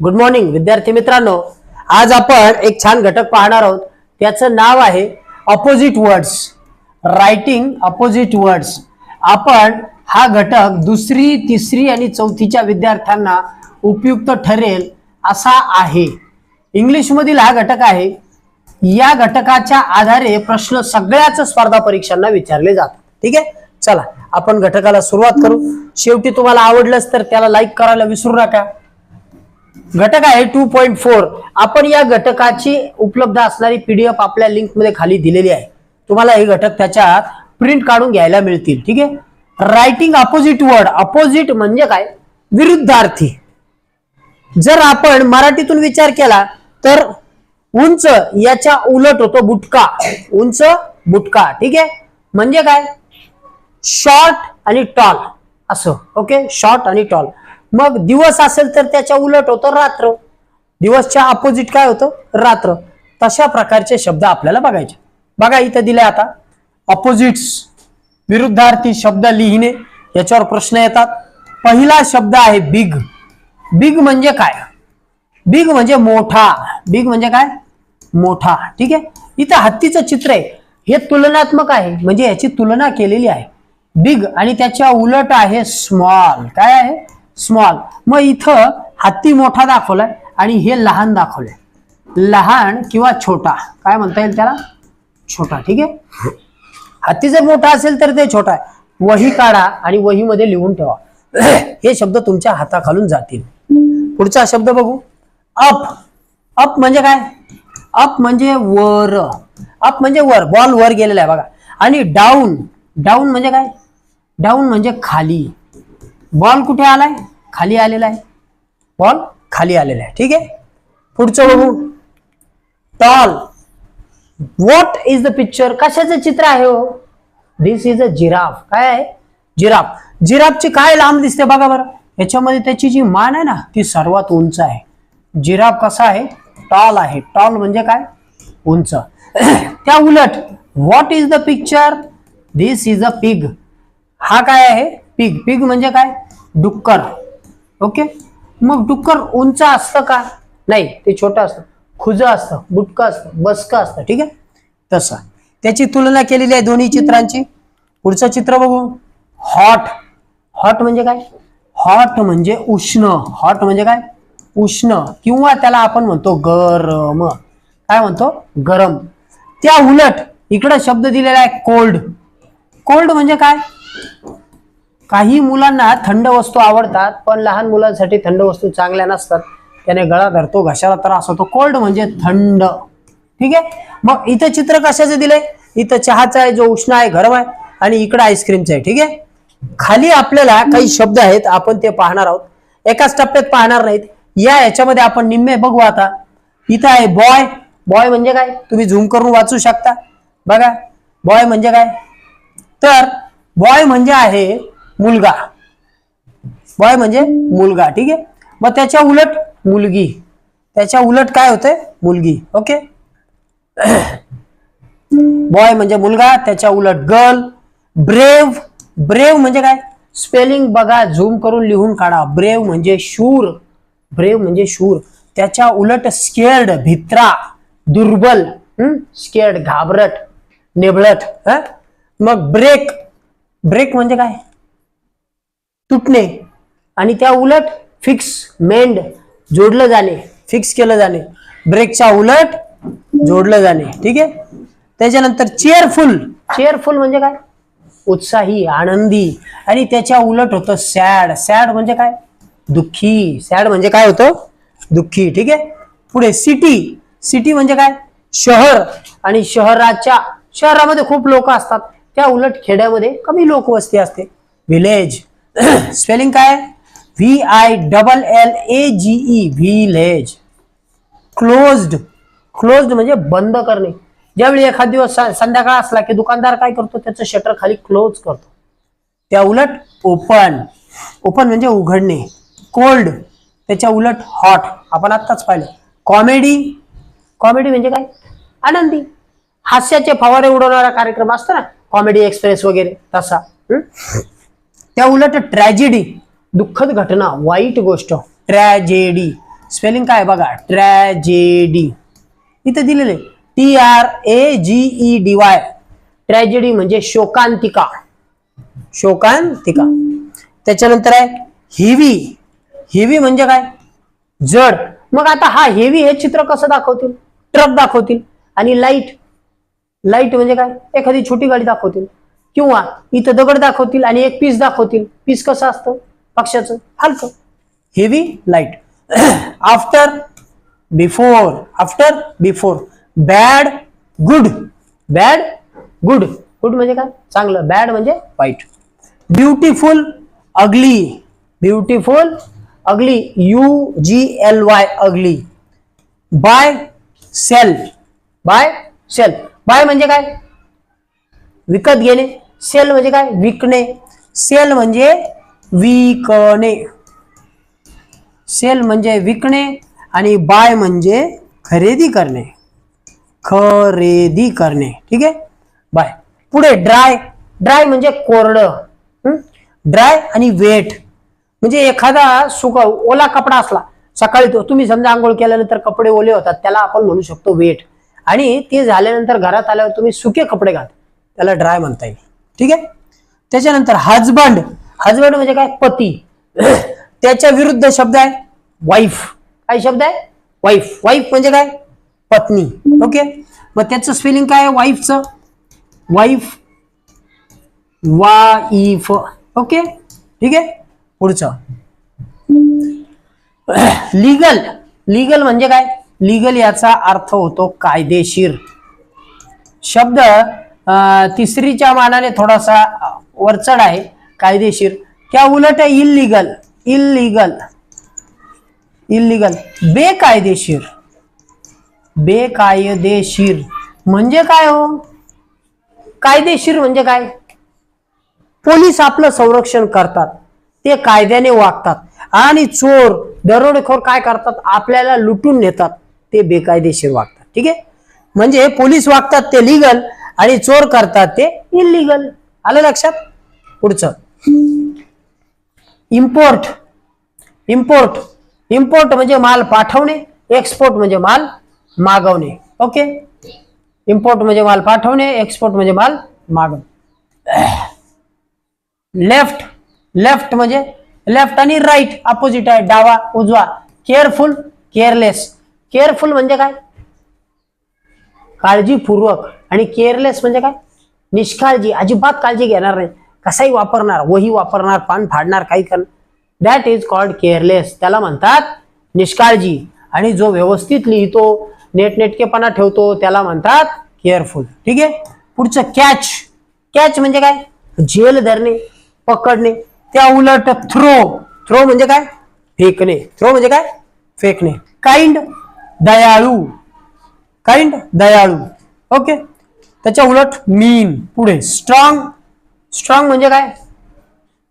Good morning विद्यार्थी मित्रांनो. आज आपण एक छान घटक पाहणार आहोत. त्याचं नाव आहे opposite words writing opposite words आपण हा घटक दुसरी तिसरी आणि चौथीच्या विद्यार्थ्यांना उपयुक्त ठरेल असा आहे. इंग्लिशमधील हा घटक आहे. या घटकाच्या आधारे प्रश्न सगळ्याच स्पर्धा परीक्षांना विचारले जातात. ठीक आहे? चला आपण घटकाला सुरुवात करू. शेवटी तुम्हाला आवडलंच तर त्याला लाईक करायला विसरू नका. घटक आहे टू पॉईंट फोर आपण या घटकाची उपलब्ध असणारी पीडीएफ आपल्या लिंकमध्ये खाली दिलेली आहे. तुम्हाला हे घटक त्याच्यात प्रिंट काढून घ्यायला मिळतील ठीक आहे? रायटिंग अपोजिट वर्ड अपोजिट म्हणजे काय? विरुद्धार्थी. जर आपण मराठीतून विचार केला तर उंच याच्या उलट होतो बुटका. उंच बुटका ठीक आहे? म्हणजे काय? शॉर्ट आणि टॉल असं ओके शॉर्ट आणि टॉल मग दिवस असेल तर त्याच्या उलट होतं रात्र. दिवसच्या अपोजिट काय होतं? रात्र. तशा प्रकारचे शब्द आपल्याला बघायचे. बघा इथं दिले आता. अपोजिट्स विरुद्धार्थी शब्द लिहिणे याच्यावर प्रश्न येतात. पहिला शब्द आहे बिग बिग म्हणजे काय? बिग म्हणजे मोठा. बिग म्हणजे काय? मोठा. ठीक आहे? इथं हत्तीचं चित्र आहे. हे तुलनात्मक आहे. म्हणजे याची तुलना केलेली आहे. बिग आणि त्याच्या उलट आहे स्मॉल काय आहे? स्मॉल मग इथं हत्ती मोठा दाखवलाय आणि हे लहान दाखवलंय. लहान किंवा छोटा. काय म्हणता येईल त्याला? छोटा. ठीक आहे? हत्ती जर मोठा असेल तर ते छोटा आहे. वही काढा आणि वहीमध्ये लिहून ठेवा. हे शब्द तुमच्या हाताखालून जातील. पुढचा शब्द बघू. अप अप म्हणजे काय? अप म्हणजे वर. अप म्हणजे वर. बॉल वर गेलेला आहे बघा. आणि डाऊन डाऊन म्हणजे काय? डाऊन म्हणजे खाली. बॉल कुठे आलाय? खाली आलेला आहे. बॉल खाली आलेला आहे. ठीक आहे? पुढचं बघू. Tall what is the picture कशाचं चित्र आहे हो? दिस इज अ जिराफ काय आहे? जिराफ जिराफची काय लांब दिसते बघा बरं. याच्यामध्ये त्याची जी मान आहे ना ती सर्वात उंच आहे. जिराफ कसा आहे? टॉल आहे. टॉल म्हणजे काय? उंच. त्या उलट what is the picture this is a pig हा काय आहे? पिग पिग म्हणजे काय? डुक्कर. ओके? मग डुक्कर उंच असतं का? नाही ते छोटं असतं. खुज असतं बुटकं असतं बसकं असतं. ठीक आहे? तसं. त्याची तुलना केलेली आहे दोन्ही चित्रांची. पुढचं चित्र बघू. हॉट हॉट म्हणजे काय? हॉट म्हणजे उष्ण. हॉट म्हणजे काय? उष्ण. किंवा त्याला आपण म्हणतो गरम. काय म्हणतो? गरम. त्या उलट इकडं शब्द दिलेला आहे कोल्ड कोल्ड म्हणजे काय? काही मुलांना थंड वस्तू आवडतात पण लहान मुलांसाठी थंड वस्तू चांगल्या नसतात. त्याने गळा धरतो घशाला त्रास होतो. कोल्ड म्हणजे थंड. ठीक आहे? मग इथं चित्र कशाचं दिलंय? इथं चहाचं आहे जो उष्ण आहे गरम आहे आणि इकडं आईस्क्रीमचं आहे. ठीक आहे? खाली आपल्याला काही शब्द आहेत आपण ते पाहणार आहोत. एकाच टप्प्यात पाहणार नाहीत. या याच्यामध्ये आपण निम्मे बघू आता. इथं आहे बॉय बॉय म्हणजे काय? तुम्ही झूम करून वाचू शकता. बघा. बॉय म्हणजे काय? तर बॉय म्हणजे आहे मुलगा. बॉय म्हणजे मुलगा ठीक आहे? मग त्याच्या उलट मुलगी. त्याच्या उलट काय होतंय? मुलगी ओके बॉय म्हणजे मुलगा त्याच्या उलट गर्ल ब्रेव ब्रेव म्हणजे काय? स्पेलिंग बघा झूम करून लिहून काढा. ब्रेव म्हणजे शूर. ब्रेव म्हणजे शूर. त्याच्या उलट स्केर्ड भित्रा दुर्बल स्केर्ड घाबरट निबळट मग ब्रेक ब्रेक म्हणजे काय? तुटणे आणि त्या उलट फिक्स मेंड जोडलं जाणे फिक्स केलं जाणे. ब्रेकच्या उलट जोडलं जाणे ठीक आहे? त्याच्यानंतर चेअरफुल चेअरफुल म्हणजे काय? उत्साही आनंदी. आणि त्याच्या उलट होतं सॅड सॅड म्हणजे काय? दुःखी. सॅड म्हणजे काय होतं? दुःखी ठीक आहे? पुढे सिटी सिटी म्हणजे काय? शहर. आणि शहराच्या शहरामध्ये खूप लोक असतात. त्या उलट खेड्यामध्ये कमी लोकवस्ती असते. विलेज स्पेलिंग काय? V I double L A G E village closed closed म्हणजे बंद करणे. ज्यावेळी एखाद दिवस संध्याकाळ असला की दुकानदार काय करतो? त्याचं शटर खाली क्लोज करतो. त्या उलट ओपन ओपन म्हणजे उघडणे. कोल्ड त्याच्या उलट हॉट आपण आत्ताच पाहिलं. कॉमेडी कॉमेडी म्हणजे काय? आनंदी. हास्याचे फवारे उडवणारा कार्यक्रम असतो ना? कॉमेडी एक्सप्रेस वगैरे तसा. त्या उलट ट्रॅजेडी दुःखद घटना वाईट गोष्ट. ट्रॅजेडी स्पेलिंग काय बघा? ट्रॅजेडी इथे दिलेले T R A G E D Y tragedy म्हणजे शोकांतिका. शोकांतिका. त्याच्यानंतर आहे हेवी. हेवी म्हणजे काय? जड. मग आता हा हेवी हे चित्र कसं दाखवतील? ट्रक दाखवतील. आणि लाइट लाइट म्हणजे काय? एखादी छोटी गाडी दाखवतील. किंवा इथं दगड दाखवतील आणि एक पीस दाखवतील. पीस कसं असतं? पक्षाचं हलकं. Heavy light after before after before bad good bad good good म्हणजे काय? चांगलं. बॅड म्हणजे वाईट. Beautiful ugly beautiful ugly U G L Y ugly buy sell buy sell buy म्हणजे काय? विकत घेणे. सेल म्हणजे काय? विकणे. सेल म्हणजे विकणे. सेल म्हणजे विकणे आणि बाय म्हणजे खरेदी करणे. खरेदी करणे. ठीक आहे? बाय. पुढे ड्राय. ड्राय म्हणजे कोरडं. ड्राय आणि वेट. म्हणजे एखादा सुक ओला कपडा असला सकाळी तो तुम्ही समजा आंघोळ केल्यानंतर कपडे ओले होतात त्याला आपण म्हणू शकतो वेट. आणि ते झाल्यानंतर घरात आल्यावर तुम्ही सुके कपडे घाल त्याला ड्राय म्हणता येईल. ठीक आहे? त्याच्यानंतर हजबंड हजबंड म्हणजे काय? पती. त्याच्या विरुद्ध शब्द आहे वाईफ काय शब्द आहे? वाईफ वाईफ म्हणजे काय? पत्नी. ओके मग त्याचं स्पेलिंग काय आहे वाईफचं वाईफ वाईफ ओके ठीक आहे? पुढचं. लिगल लिगल म्हणजे काय? लिगल याचा अर्थ होतो कायदेशीर. शब्द तिसरीच्या मानाने थोडासा वरचढ आहे कायदेशीर. त्या उलट आहे इल्लीगल इल्लीगल इल्लीगल बेकायदेशीर. बेकायदेशीर. म्हणजे काय हो? कायदेशीर म्हणजे काय? पोलीस आपलं संरक्षण करतात. ते कायद्याने वागतात. आणि चोर दरोडेखोर काय करतात? आपल्याला लुटून नेतात. ते बेकायदेशीर वागतात. ठीक आहे? म्हणजे पोलीस वागतात ते लिगल आणि चोर करतात ते इलिगल आलं लक्षात? पुढचं. इम्पोर्ट इम्पोर्ट इम्पोर्ट म्हणजे माल पाठवणे एक्सपोर्ट म्हणजे माल मागवणे. ओके इम्पोर्ट म्हणजे माल पाठवणे एक्सपोर्ट म्हणजे माल मागवणे. लेफ्ट लेफ्ट म्हणजे लेफ्ट आणि राईट अपोजिट आहे. डावा उजवा. केअरफुल केअरलेस केअरफुल म्हणजे काय? काळजीपूर्वक आणि केअरलेस म्हणजे काय? निष्काळजी अजिबात काळजी घेणार नाही. कसाही वापरणार वही वापरणार पान फाडणार काही करणार दॅट इज कॉल्ड केअरलेस त्याला म्हणतात निष्काळजी. आणि जो व्यवस्थित लिहितो नेटनेटकेपणा ठेवतो त्याला म्हणतात केअरफुल ठीक आहे? पुढचं कॅच कॅच म्हणजे काय? जेल धरणे पकडणे त्या उलट थ्रो थ्रो म्हणजे काय? फेकणे. थ्रो म्हणजे काय? फेकणे. काइंड दयाळू. काइंड दयाळू. ओके त्याच्या उलट मीन पुढे. स्ट्रॉंग स्ट्रॉंग म्हणजे काय?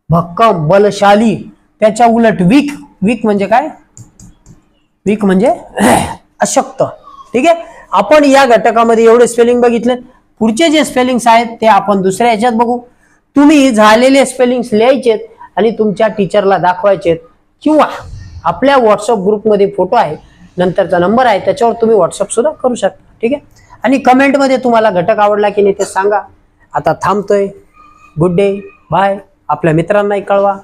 भक्कम बलशाली. त्याच्या उलट वीक वीक म्हणजे काय? वीक म्हणजे अशक्त. ठीक आहे? आपण या घटकामध्ये एवढे स्पेलिंग बघितले. पुढचे जे स्पेलिंग्स आहेत ते आपण दुसऱ्या याच्यात बघू. तुम्ही झालेले स्पेलिंग्स लिहायचेत आणि तुमच्या टीचरला दाखवायचेत. किंवा आपल्या व्हॉट्सअप ग्रुपमध्ये फोटो आहे. नंतरचा नंबर आहे त्याच्यावर तुम्ही व्हॉट्सअप सुद्धा करू शकता ठीक आहे? आणि कमेंटमध्ये तुम्हाला घटक आवडला की नाही ते सांगा. आता थांबतोय. गुड डे बाय आपल्या मित्रांनाही कळवा.